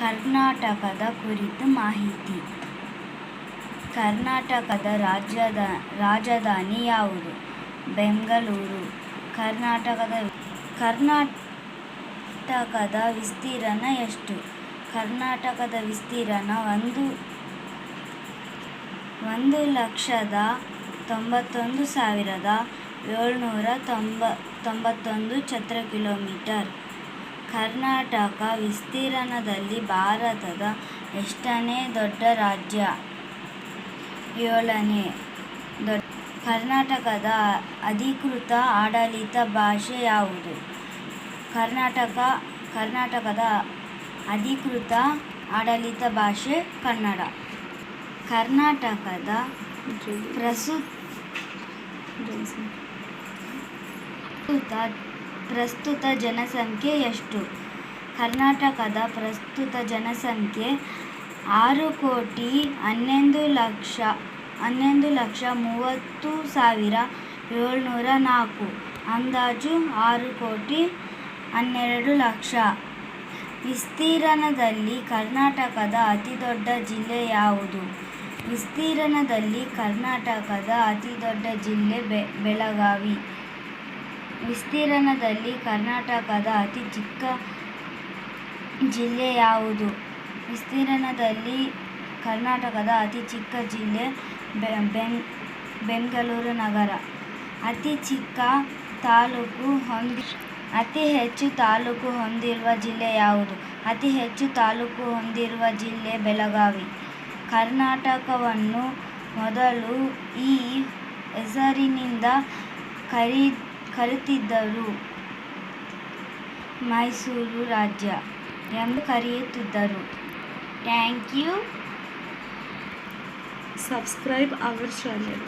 ಕರ್ನಾಟಕದ ಕುರಿತು ಮಾಹಿತಿ. ಕರ್ನಾಟಕದ ರಾಜ್ಯದ, ರಾಜಧಾನಿ ಯಾವುದು? ಬೆಂಗಳೂರು. ಕರ್ನಾಟಕದ ಕರ್ನಾಟಕದ ವಿಸ್ತೀರ್ಣ ಎಷ್ಟು? ಕರ್ನಾಟಕದ ವಿಸ್ತೀರ್ಣ ಒಂದು ಒಂದು ಲಕ್ಷದ ತೊಂಬತ್ತೊಂದು ಸಾವಿರದ ಏಳ್ನೂರ ತೊಂಬ, ತೊಂಬತ್ತೊಂದು ಚದರ ಕಿಲೋಮೀಟರ್. ಕರ್ನಾಟಕ ವಿಸ್ತೀರ್ಣದಲ್ಲಿ ಭಾರತದ ಎಷ್ಟನೇ ದೊಡ್ಡ ರಾಜ್ಯ ಏಳನೇ ದೊಡ್ಡ ಕರ್ನಾಟಕದ ಅಧಿಕೃತ ಆಡಳಿತ ಭಾಷೆ ಯಾವುದು ಕರ್ನಾಟಕ ಕರ್ನಾಟಕದ ಅಧಿಕೃತ ಆಡಳಿತ ಭಾಷೆ ಕನ್ನಡ ಕರ್ನಾಟಕದ ಪ್ರಸ್ತುತ ಪ್ರಸ್ತುತ ಜನಸಂಖ್ಯೆ ಎಷ್ಟು? ಕರ್ನಾಟಕದ ಪ್ರಸ್ತುತ ಜನಸಂಖ್ಯೆ ಆರು ಕೋಟಿ ಹನ್ನೊಂದು ಲಕ್ಷ ಹನ್ನೊಂದು ಲಕ್ಷ ಮೂವತ್ತು ಸಾವಿರ ಏಳ್ನೂರ ನಾಲ್ಕು. ಅಂದಾಜು ಆರು ಕೋಟಿ ಹನ್ನೆರಡು ಲಕ್ಷ. ವಿಸ್ತೀರ್ಣದಲ್ಲಿ ಕರ್ನಾಟಕದ ಅತಿದೊಡ್ಡ ಜಿಲ್ಲೆ ಯಾವುದು? ವಿಸ್ತೀರ್ಣದಲ್ಲಿ ಕರ್ನಾಟಕದ ಅತಿದೊಡ್ಡ ಜಿಲ್ಲೆ ಬೆಳಗಾವಿ. ವಿಸ್ತೀರ್ಣದಲ್ಲಿ ಕರ್ನಾಟಕದ ಅತಿ ಚಿಕ್ಕ ಜಿಲ್ಲೆ ಯಾವುದು? ವಿಸ್ತೀರ್ಣದಲ್ಲಿ ಕರ್ನಾಟಕದ ಅತಿ ಚಿಕ್ಕ ಜಿಲ್ಲೆ ಬೆಂಗಳೂರು ನಗರ. ಅತಿ ಚಿಕ್ಕ ತಾಲೂಕು ಹೊಂದಿ, ಅತಿ ಹೆಚ್ಚು ತಾಲೂಕು ಹೊಂದಿರುವ ಜಿಲ್ಲೆ ಯಾವುದು? ಅತಿ ಹೆಚ್ಚು ತಾಲೂಕು ಹೊಂದಿರುವ ಜಿಲ್ಲೆ ಬೆಳಗಾವಿ. ಕರ್ನಾಟಕವನ್ನು ಮೊದಲು ಈ ಹೆಸರಿನಿಂದ ಕರಿ ಕರೆಯುತ್ತಿದ್ದರು ಮೈಸೂರು ರಾಜ್ಯ ಎಂದು ಕರೆಯುತ್ತಿದ್ದರು thank you subscribe our channel